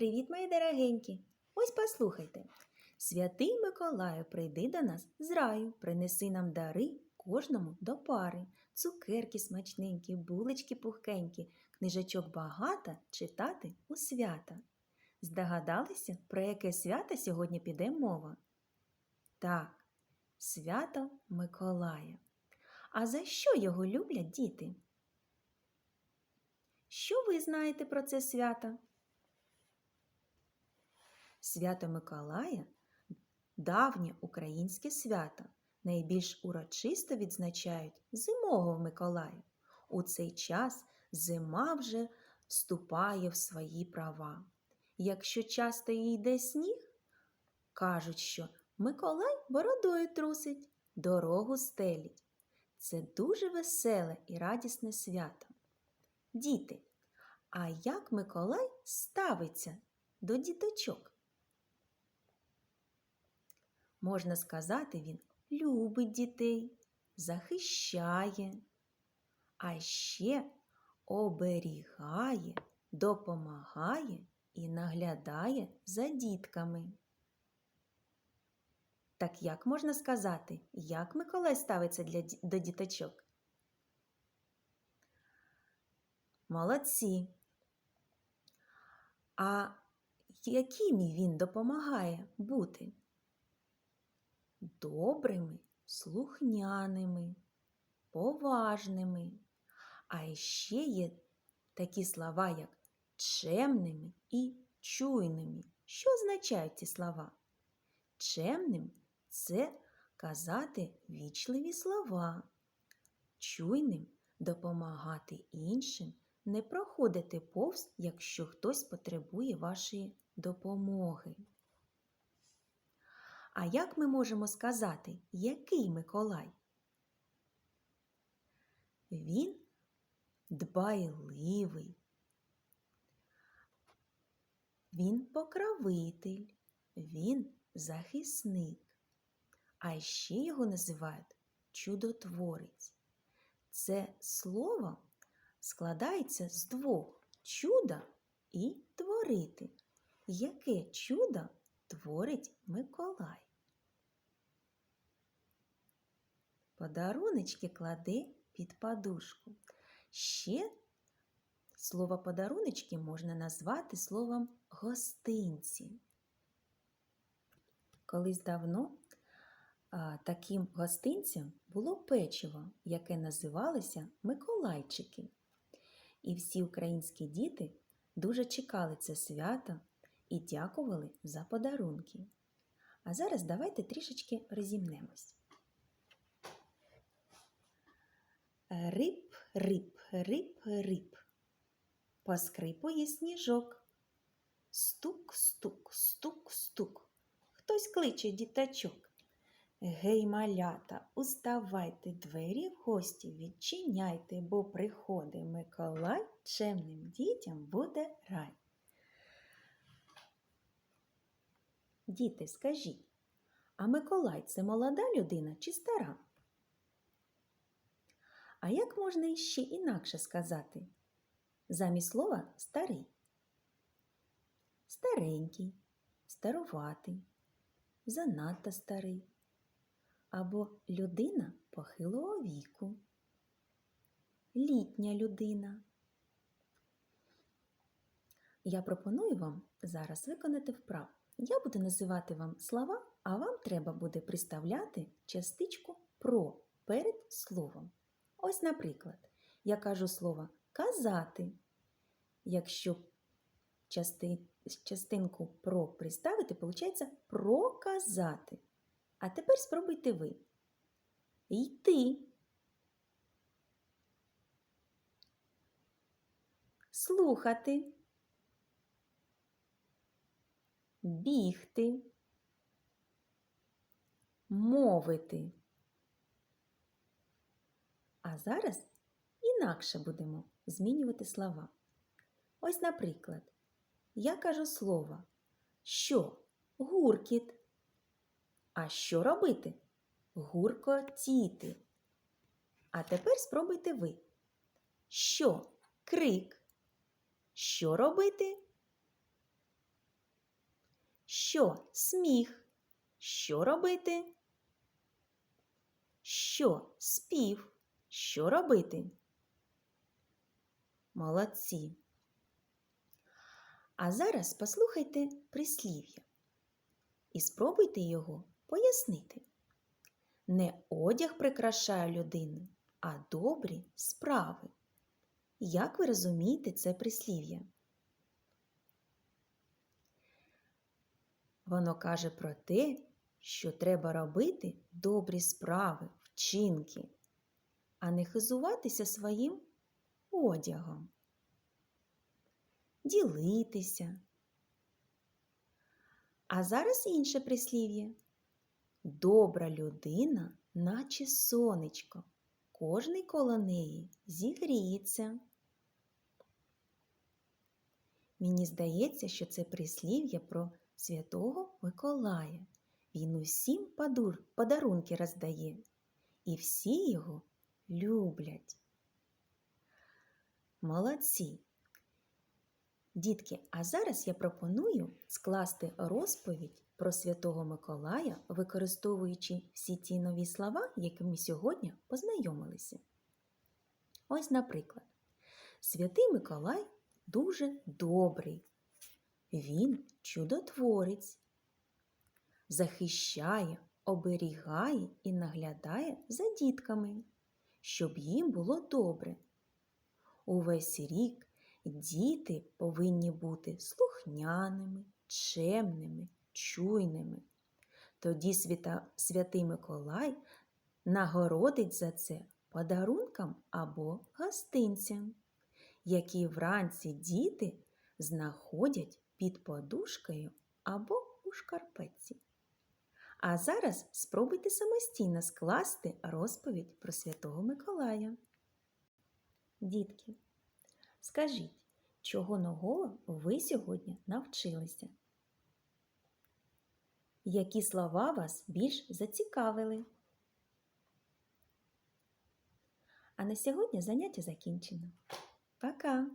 Привіт, мої дорогенькі! Ось послухайте. Святий Миколаю, прийди до нас з раю, принеси нам дари кожному до пари. Цукерки смачненькі, булочки пухкенькі, книжечок багато читати у свята. Здогадалися, про яке свято сьогодні піде мова? Так, свято Миколая. А за що його люблять діти? Що ви знаєте про це свято? Свято Миколая давнє українське свято. Найбільш урочисто відзначають зимового Миколая. У цей час зима вже вступає в свої права. Якщо часто їй йде сніг, кажуть, що Миколай бородою трусить, дорогу стелить. Це дуже веселе і радісне свято. Діти, а як Миколай ставиться до діточок? Можна сказати, він любить дітей, захищає, а ще оберігає, допомагає і наглядає за дітками. Так як можна сказати, як Миколай ставиться для, до діточок? Молодці. А яким він допомагає бути? Добрими, слухняними, поважними. А ще є такі слова, як чемними і чуйними. Що означають ці слова? Чемним це казати вічливі слова, чуйним допомагати іншим, не проходити повз, якщо хтось потребує вашої допомоги. А як ми можемо сказати, який Миколай? Він дбайливий, він покровитель, він захисник, а ще його називають чудотворець. Це слово складається з двох чуда і творити. Яке чудо творить Миколай? Подаруночки кладе під подушку. Ще слово подаруночки можна назвати словом гостинці. Колись давно таким гостинцям було печиво, яке називалося Миколайчики. І всі українські діти дуже чекали це свято і дякували за подарунки. А зараз давайте трішечки розімнемось. Рип, рип, рип, рип. Поскрипує сніжок. Стук, стук, стук, стук. Хтось кличе діточок. Гей, малята, уставайте, двері в гості відчиняйте, бо приходить Миколай, чемним дітям буде рай. Діти, скажіть, а Миколай це молода людина чи стара? А як можна іще інакше сказати? Замість слова старий. Старенький, старуватий, занадто старий. Або людина похилого віку, літня людина. Я пропоную вам зараз виконати вправу. Я буду називати вам слова, а вам треба буде приставляти частичку про перед словом. Ось, наприклад, я кажу слово казати. Якщо части, частинку про приставити, виходить проказати. А тепер спробуйте ви. Йти. Слухати. Бігти. Мовити. А зараз інакше будемо змінювати слова. Ось, наприклад, я кажу слово, що гуркіт. А що робити? Гуркотіти. А тепер спробуйте ви. Що крик? Що робити? Що сміх? Що робити? Що спів? Що робити? Молодці. А зараз послухайте прислів'я і спробуйте його пояснити. Не одяг прикрашає людину, а добрі справи. Як ви розумієте це прислів'я? Воно каже про те, що треба робити добрі справи, вчинки, а не хизуватися своїм одягом, ділитися. А зараз інше прислів'я. Добра людина, наче сонечко, кожний коло неї зігріється. Мені здається, що це прислів'я про святого Миколая. Він усім падур, подарунки роздає, і всі його люблять. Молодці! Дітки, а зараз я пропоную скласти розповідь про Святого Миколая, використовуючи всі ті нові слова, якими сьогодні познайомилися. Ось, наприклад, Святий Миколай дуже добрий. Він чудотворець, захищає, оберігає і наглядає за дітками, щоб їм було добре. Увесь рік діти повинні бути слухняними, чемними, чуйними. Тоді свята, святий Миколай нагородить за це подарункам або гостинцям, які вранці діти знаходять під подушкою або у шкарпетці. А зараз спробуйте самостійно скласти розповідь про Святого Миколая. Дітки, скажіть, чого нового ви сьогодні навчилися? Які слова вас більш зацікавили? А на сьогодні заняття закінчено. Пока!